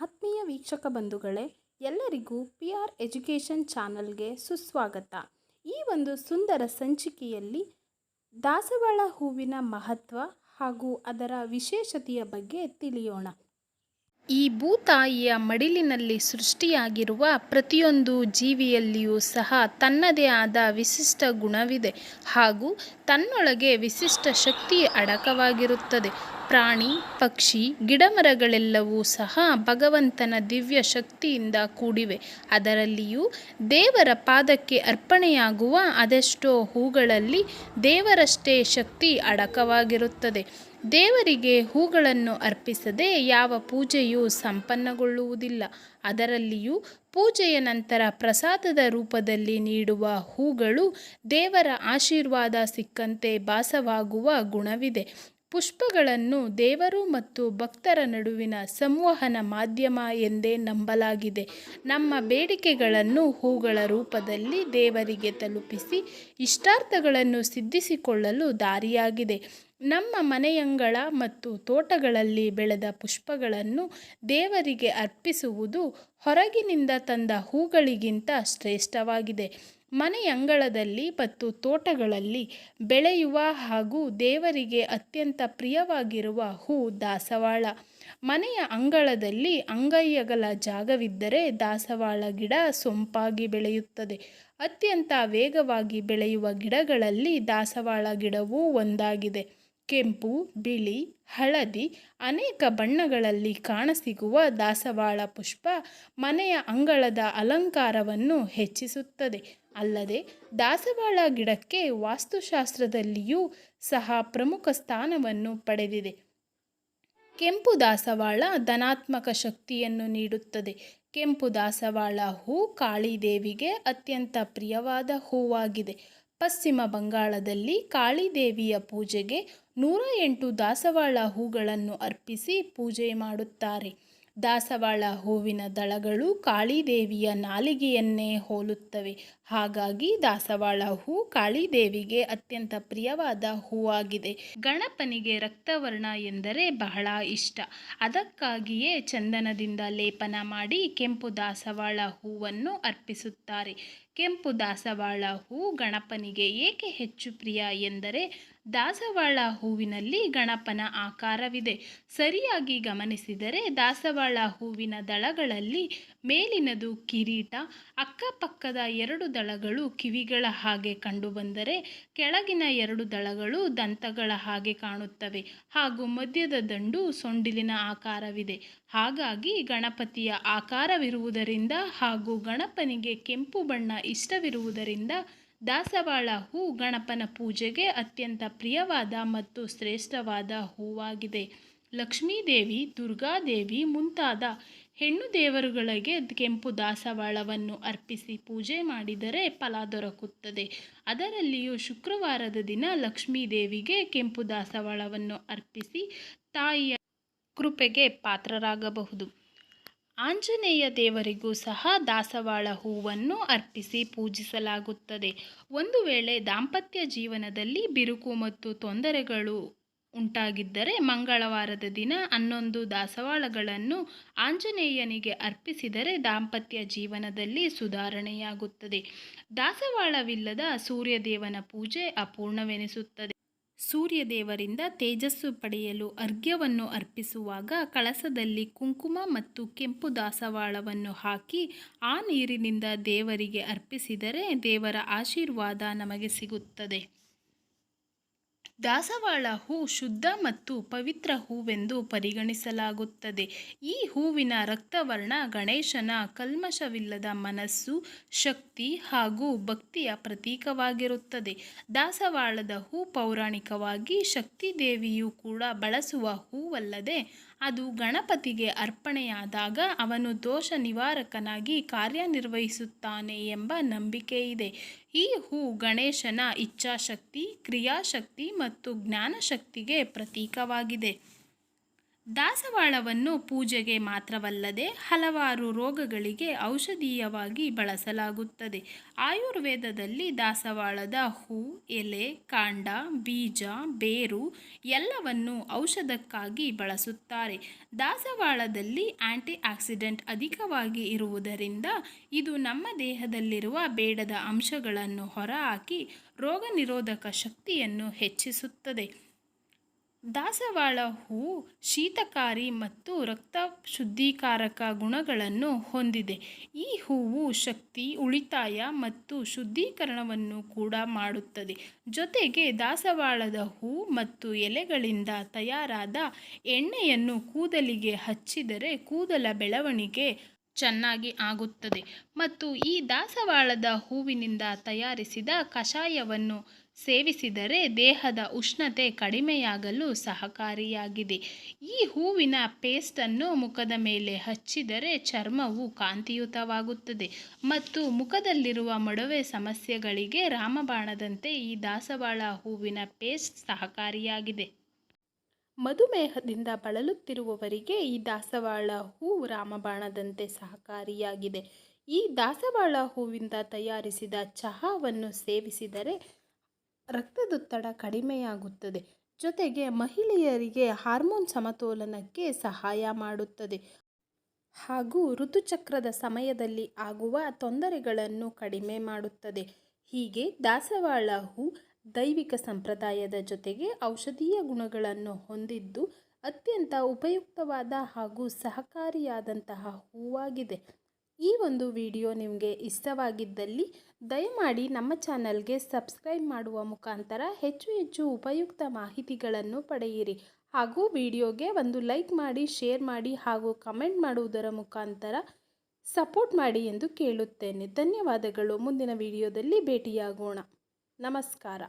ಆತ್ಮೀಯ ವೀಕ್ಷಕ ಬಂಧುಗಳೇ, ಎಲ್ಲರಿಗೂ ಪಿ ಆರ್ ಎಜುಕೇಷನ್ ಚಾನಲ್ಗೆ ಸುಸ್ವಾಗತ. ಈ ಒಂದು ಸುಂದರ ಸಂಚಿಕೆಯಲ್ಲಿ ದಾಸವಾಳ ಹೂವಿನ ಮಹತ್ವ ಹಾಗೂ ಅದರ ವಿಶೇಷತೆಯ ಬಗ್ಗೆ ತಿಳಿಯೋಣ. ಈ ಭೂತಾಯಿಯ ಮಡಿಲಿನಲ್ಲಿ ಸೃಷ್ಟಿಯಾಗಿರುವ ಪ್ರತಿಯೊಂದು ಜೀವಿಯಲ್ಲಿಯೂ ಸಹ ತನ್ನದೇ ಆದ ವಿಶಿಷ್ಟ ಗುಣವಿದೆ ಹಾಗೂ ತನ್ನೊಳಗೆ ವಿಶಿಷ್ಟ ಶಕ್ತಿ ಅಡಕವಾಗಿರುತ್ತದೆ. ಪ್ರಾಣಿ, ಪಕ್ಷಿ, ಗಿಡಮರಗಳೆಲ್ಲವೂ ಸಹ ಭಗವಂತನ ದಿವ್ಯ ಶಕ್ತಿಯಿಂದ ಕೂಡಿವೆ. ಅದರಲ್ಲಿಯೂ ದೇವರ ಪಾದಕ್ಕೆ ಅರ್ಪಣೆಯಾಗುವ ಅದೆಷ್ಟೋ ಹೂಗಳಲ್ಲಿ ದೇವರಷ್ಟೇ ಶಕ್ತಿ ಅಡಕವಾಗಿರುತ್ತದೆ. ದೇವರಿಗೆ ಹೂಗಳನ್ನು ಅರ್ಪಿಸದೆ ಯಾವ ಪೂಜೆಯೂ ಸಂಪನ್ನಗೊಳ್ಳುವುದಿಲ್ಲ. ಅದರಲ್ಲಿಯೂ ಪೂಜೆಯ ನಂತರ ಪ್ರಸಾದದ ರೂಪದಲ್ಲಿ ನೀಡುವ ಹೂಗಳು ದೇವರ ಆಶೀರ್ವಾದ ಸಿಕ್ಕಂತೆ ಭಾಸವಾಗುವ ಗುಣವಿದೆ. ಪುಷ್ಪಗಳನ್ನು ದೇವರು ಮತ್ತು ಭಕ್ತರ ನಡುವಿನ ಸಂವಹನ ಮಾಧ್ಯಮ ಎಂದೇ ನಂಬಲಾಗಿದೆ. ನಮ್ಮ ಬೇಡಿಕೆಗಳನ್ನು ಹೂಗಳ ರೂಪದಲ್ಲಿ ದೇವರಿಗೆ ತಲುಪಿಸಿ ಇಷ್ಟಾರ್ಥಗಳನ್ನು ಸಿದ್ಧಿಸಿಕೊಳ್ಳಲು ದಾರಿಯಾಗಿದೆ. ನಮ್ಮ ಮನೆಯಂಗಳ ಮತ್ತು ತೋಟಗಳಲ್ಲಿ ಬೆಳೆದ ಪುಷ್ಪಗಳನ್ನು ದೇವರಿಗೆ ಅರ್ಪಿಸುವುದು ಹೊರಗಿನಿಂದ ತಂದ ಹೂಗಳಿಗಿಂತ ಶ್ರೇಷ್ಠವಾಗಿದೆ. ಮನೆಯಂಗಳದಲ್ಲಿ ಮತ್ತು ತೋಟಗಳಲ್ಲಿ ಬೆಳೆಯುವ ಹಾಗೂ ದೇವರಿಗೆ ಅತ್ಯಂತ ಪ್ರಿಯವಾಗಿರುವ ಹೂ ದಾಸವಾಳ. ಮನೆಯ ಅಂಗಳದಲ್ಲಿ ಅಂಗೈಯಗಲ ಜಾಗವಿದ್ದರೆ ದಾಸವಾಳ ಗಿಡ ಸೊಂಪಾಗಿ ಬೆಳೆಯುತ್ತದೆ. ಅತ್ಯಂತ ವೇಗವಾಗಿ ಬೆಳೆಯುವ ಗಿಡಗಳಲ್ಲಿ ದಾಸವಾಳ ಗಿಡವೂ ಒಂದಾಗಿದೆ. ಕೆಂಪು, ಬಿಳಿ, ಹಳದಿ ಅನೇಕ ಬಣ್ಣಗಳಲ್ಲಿ ಕಾಣಸಿಗುವ ದಾಸವಾಳ ಪುಷ್ಪ ಮನೆಯ ಅಂಗಳದ ಅಲಂಕಾರವನ್ನು ಹೆಚ್ಚಿಸುತ್ತದೆ. ಅಲ್ಲದೆ ದಾಸವಾಳ ಗಿಡಕ್ಕೆ ವಾಸ್ತುಶಾಸ್ತ್ರದಲ್ಲಿಯೂ ಸಹ ಪ್ರಮುಖ ಸ್ಥಾನವನ್ನು ಪಡೆದಿದೆ. ಕೆಂಪು ದಾಸವಾಳ ಧನಾತ್ಮಕ ಶಕ್ತಿಯನ್ನು ನೀಡುತ್ತದೆ. ಕೆಂಪು ದಾಸವಾಳ ಹೂ ಕಾಳಿದೇವಿಗೆ ಅತ್ಯಂತ ಪ್ರಿಯವಾದ ಹೂವಾಗಿದೆ. ಪಶ್ಚಿಮ ಬಂಗಾಳದಲ್ಲಿ ಕಾಳಿದೇವಿಯ ಪೂಜೆಗೆ ನೂರ ಎಂಟು ದಾಸವಾಳ ಹೂಗಳನ್ನು ಅರ್ಪಿಸಿ ಪೂಜೆ ಮಾಡುತ್ತಾರೆ. ದಾಸವಾಳ ಹೂವಿನ ದಳಗಳು ಕಾಳಿದೇವಿಯ ನಾಲಿಗೆಯನ್ನೇ ಹೋಲುತ್ತವೆ. ಹಾಗಾಗಿ ದಾಸವಾಳ ಹೂ ಕಾಳಿದೇವಿಗೆ ಅತ್ಯಂತ ಪ್ರಿಯವಾದ ಹೂವಾಗಿದೆ. ಗಣಪನಿಗೆ ರಕ್ತವರ್ಣ ಎಂದರೆ ಬಹಳ ಇಷ್ಟ. ಅದಕ್ಕಾಗಿಯೇ ಚಂದನದಿಂದ ಲೇಪನ ಮಾಡಿ ಕೆಂಪು ದಾಸವಾಳ ಹೂವನ್ನು ಅರ್ಪಿಸುತ್ತಾರೆ. ಕೆಂಪು ದಾಸವಾಳ ಹೂ ಗಣಪನಿಗೆ ಏಕೆ ಹೆಚ್ಚು ಪ್ರಿಯ ಎಂದರೆ ದಾಸವಾಳ ಹೂವಿನಲ್ಲಿ ಗಣಪನ ಆಕಾರವಿದೆ. ಸರಿಯಾಗಿ ಗಮನಿಸಿದರೆ ದಾಸವಾಳ ಹೂವಿನ ದಳಗಳಲ್ಲಿ ಮೇಲಿನದು ಕಿರೀಟ, ಅಕ್ಕಪಕ್ಕದ ಎರಡು ದಳಗಳು ಕಿವಿಗಳ ಹಾಗೆ ಕಂಡುಬಂದರೆ ಕೆಳಗಿನ ಎರಡು ದಳಗಳು ದಂತಗಳ ಹಾಗೆ ಕಾಣುತ್ತವೆ ಹಾಗೂ ಮಧ್ಯದ ದಂಡು ಸೊಂಡಿಲಿನ ಆಕಾರವಿದೆ. ಹಾಗಾಗಿ ಗಣಪತಿಯ ಆಕಾರವಿರುವುದರಿಂದ ಹಾಗೂ ಗಣಪನಿಗೆ ಕೆಂಪು ಬಣ್ಣ ಇಷ್ಟವಿರುವುದರಿಂದ ದಾಸವಾಳ ಹೂ ಗಣಪನ ಪೂಜೆಗೆ ಅತ್ಯಂತ ಪ್ರಿಯವಾದ ಮತ್ತು ಶ್ರೇಷ್ಠವಾದ ಹೂವಾಗಿದೆ. ಲಕ್ಷ್ಮೀದೇವಿ, ದುರ್ಗಾದೇವಿ ಮುಂತಾದ ಹೆಣ್ಣು ದೇವರುಗಳಿಗೆ ಕೆಂಪು ದಾಸವಾಳವನ್ನು ಅರ್ಪಿಸಿ ಪೂಜೆ ಮಾಡಿದರೆ ಫಲ ದೊರಕುತ್ತದೆ. ಅದರಲ್ಲಿಯೂ ಶುಕ್ರವಾರದ ದಿನ ಲಕ್ಷ್ಮೀದೇವಿಗೆ ಕೆಂಪು ದಾಸವಾಳವನ್ನು ಅರ್ಪಿಸಿ ತಾಯಿಯ ಕೃಪೆಗೆ ಪಾತ್ರರಾಗಬಹುದು. ಆಂಜನೇಯ ದೇವರಿಗೂ ಸಹ ದಾಸವಾಳ ಹೂವನ್ನು ಅರ್ಪಿಸಿ ಪೂಜಿಸಲಾಗುತ್ತದೆ. ಒಂದು ವೇಳೆ ದಾಂಪತ್ಯ ಜೀವನದಲ್ಲಿ ಬಿರುಕು ಮತ್ತು ತೊಂದರೆಗಳು ಉಂಟಾಗಿದ್ದರೆ ಮಂಗಳವಾರದ ದಿನ ಹನ್ನೊಂದು ದಾಸವಾಳಗಳನ್ನು ಆಂಜನೇಯನಿಗೆ ಅರ್ಪಿಸಿದರೆ ದಾಂಪತ್ಯ ಜೀವನದಲ್ಲಿ ಸುಧಾರಣೆಯಾಗುತ್ತದೆ. ದಾಸವಾಳವಿಲ್ಲದ ಸೂರ್ಯದೇವನ ಪೂಜೆ ಅಪೂರ್ಣವೆನಿಸುತ್ತದೆ. ಸೂರ್ಯದೇವರಿಂದ ತೇಜಸ್ಸು ಪಡೆಯಲು ಅರ್ಘ್ಯವನ್ನು ಅರ್ಪಿಸುವಾಗ ಕಳಸದಲ್ಲಿ ಕುಂಕುಮ ಮತ್ತು ಕೆಂಪು ದಾಸವಾಳವನ್ನು ಹಾಕಿ ಆ ನೀರಿನಿಂದ ದೇವರಿಗೆ ಅರ್ಪಿಸಿದರೆ ದೇವರ ಆಶೀರ್ವಾದ ನಮಗೆ ಸಿಗುತ್ತದೆ. ದಾಸವಾಳ ಹೂ ಶುದ್ಧ ಮತ್ತು ಪವಿತ್ರ ಹೂವೆಂದು ಪರಿಗಣಿಸಲಾಗುತ್ತದೆ. ಈ ಹೂವಿನ ರಕ್ತವರ್ಣ ಗಣೇಶನ ಕಲ್ಮಶವಿಲ್ಲದ ಮನಸ್ಸು, ಶಕ್ತಿ ಹಾಗೂ ಭಕ್ತಿಯ ಪ್ರತೀಕವಾಗಿರುತ್ತದೆ. ದಾಸವಾಳದ ಹೂ ಪೌರಾಣಿಕವಾಗಿ ಶಕ್ತಿ ದೇವಿಯೂ ಕೂಡ ಬಳಸುವ ಹೂವಲ್ಲದೆ ಅದು ಗಣಪತಿಗೆ ಅರ್ಪಣೆಯಾದಾಗ ಅವನು ದೋಷ ನಿವಾರಕನಾಗಿ ಕಾರ್ಯನಿರ್ವಹಿಸುತ್ತಾನೆ ಎಂಬ ನಂಬಿಕೆ ಇದೆ. ಈ ಹೂ ಗಣೇಶನ ಇಚ್ಛಾಶಕ್ತಿ, ಕ್ರಿಯಾಶಕ್ತಿ ಮತ್ತು ಜ್ಞಾನಶಕ್ತಿಗೆ ಪ್ರತೀಕವಾಗಿದೆ. ದಾಸವಾಳವನ್ನು ಪೂಜೆಗೆ ಮಾತ್ರವಲ್ಲದೆ ಹಲವಾರು ರೋಗಗಳಿಗೆ ಔಷಧೀಯವಾಗಿ ಬಳಸಲಾಗುತ್ತದೆ. ಆಯುರ್ವೇದದಲ್ಲಿ ದಾಸವಾಳದ ಹೂ, ಎಲೆ, ಕಾಂಡ, ಬೀಜ, ಬೇರು ಎಲ್ಲವನ್ನು ಔಷಧಕ್ಕಾಗಿ ಬಳಸುತ್ತಾರೆ. ದಾಸವಾಳದಲ್ಲಿ ಆಂಟಿ ಆಕ್ಸಿಡೆಂಟ್ ಅಧಿಕವಾಗಿ ಇರುವುದರಿಂದ ಇದು ನಮ್ಮ ದೇಹದಲ್ಲಿರುವ ಬೇಡದ ಅಂಶಗಳನ್ನು ಹೊರಹಾಕಿ ರೋಗ ನಿರೋಧಕ ಶಕ್ತಿಯನ್ನು ಹೆಚ್ಚಿಸುತ್ತದೆ. ದಾಸವಾಳ ಹೂವು ಶೀತಕಾರಿ ಮತ್ತು ರಕ್ತ ಶುದ್ಧೀಕಾರಕ ಗುಣಗಳನ್ನು ಹೊಂದಿದೆ. ಈ ಹೂವು ಶಕ್ತಿ, ಉಳಿತಾಯ ಮತ್ತು ಶುದ್ಧೀಕರಣವನ್ನು ಕೂಡ ಮಾಡುತ್ತದೆ. ಜೊತೆಗೆ ದಾಸವಾಳದ ಹೂ ಮತ್ತು ಎಲೆಗಳಿಂದ ತಯಾರಾದ ಎಣ್ಣೆಯನ್ನು ಕೂದಲಿಗೆ ಹಚ್ಚಿದರೆ ಕೂದಲ ಬೆಳವಣಿಗೆ ಚೆನ್ನಾಗಿ ಆಗುತ್ತದೆ. ಮತ್ತು ಈ ದಾಸವಾಳದ ಹೂವಿನಿಂದ ತಯಾರಿಸಿದ ಕಷಾಯವನ್ನು ಸೇವಿಸಿದರೆ ದೇಹದ ಉಷ್ಣತೆ ಕಡಿಮೆಯಾಗಲು ಸಹಕಾರಿಯಾಗಿದೆ. ಈ ಹೂವಿನ ಪೇಸ್ಟನ್ನು ಮುಖದ ಮೇಲೆ ಹಚ್ಚಿದರೆ ಚರ್ಮವು ಕಾಂತಿಯುತವಾಗುತ್ತದೆ. ಮತ್ತು ಮುಖದಲ್ಲಿರುವ ಮೊಡವೆ ಸಮಸ್ಯೆಗಳಿಗೆ ರಾಮಬಾಣದಂತೆ ಈ ದಾಸವಾಳ ಹೂವಿನ ಪೇಸ್ಟ್ ಸಹಕಾರಿಯಾಗಿದೆ. ಮಧುಮೇಹದಿಂದ ಬಳಲುತ್ತಿರುವವರಿಗೆ ಈ ದಾಸವಾಳ ಹೂ ರಾಮಬಾಣದಂತೆ ಸಹಕಾರಿಯಾಗಿದೆ. ಈ ದಾಸವಾಳ ಹೂವಿಂದ ತಯಾರಿಸಿದ ಚಹಾವನ್ನು ಸೇವಿಸಿದರೆ ರಕ್ತದೊತ್ತಡ ಕಡಿಮೆಯಾಗುತ್ತದೆ. ಜೊತೆಗೆ ಮಹಿಳೆಯರಿಗೆ ಹಾರ್ಮೋನ್ ಸಮತೋಲನಕ್ಕೆ ಸಹಾಯ ಮಾಡುತ್ತದೆ. ಹಾಗೂ ಋತುಚಕ್ರದ ಸಮಯದಲ್ಲಿ ಆಗುವ ತೊಂದರೆಗಳನ್ನು ಕಡಿಮೆ ಮಾಡುತ್ತದೆ. ಹೀಗೆ ದಾಸವಾಳ ಹೂ ದೈವಿಕ ಸಂಪ್ರದಾಯದ ಜೊತೆಗೆ ಔಷಧೀಯ ಗುಣಗಳನ್ನು ಹೊಂದಿದ್ದು ಅತ್ಯಂತ ಉಪಯುಕ್ತವಾದ ಹಾಗೂ ಸಹಕಾರಿಯಾದಂತಹ ಹೂವಾಗಿದೆ. ಈ ಒಂದು ವಿಡಿಯೋ ನಿಮಗೆ ಇಷ್ಟವಾಗಿದ್ದಲ್ಲಿ ದಯಮಾಡಿ ನಮ್ಮ ಚಾನಲ್ಗೆ ಸಬ್ಸ್ಕ್ರೈಬ್ ಮಾಡುವ ಮುಖಾಂತರ ಹೆಚ್ಚು ಹೆಚ್ಚು ಉಪಯುಕ್ತ ಮಾಹಿತಿಗಳನ್ನು ಪಡೆಯಿರಿ. ಹಾಗೂ ವಿಡಿಯೋಗೆ ಒಂದು ಲೈಕ್ ಮಾಡಿ, ಶೇರ್ ಮಾಡಿ ಹಾಗೂ ಕಮೆಂಟ್ ಮಾಡುವುದರ ಮುಖಾಂತರ ಸಪೋರ್ಟ್ ಮಾಡಿ ಎಂದು ಕೇಳುತ್ತೇನೆ. ಧನ್ಯವಾದಗಳು. ಮುಂದಿನ ವಿಡಿಯೋದಲ್ಲಿ ಭೇಟಿಯಾಗೋಣ. ನಮಸ್ಕಾರ.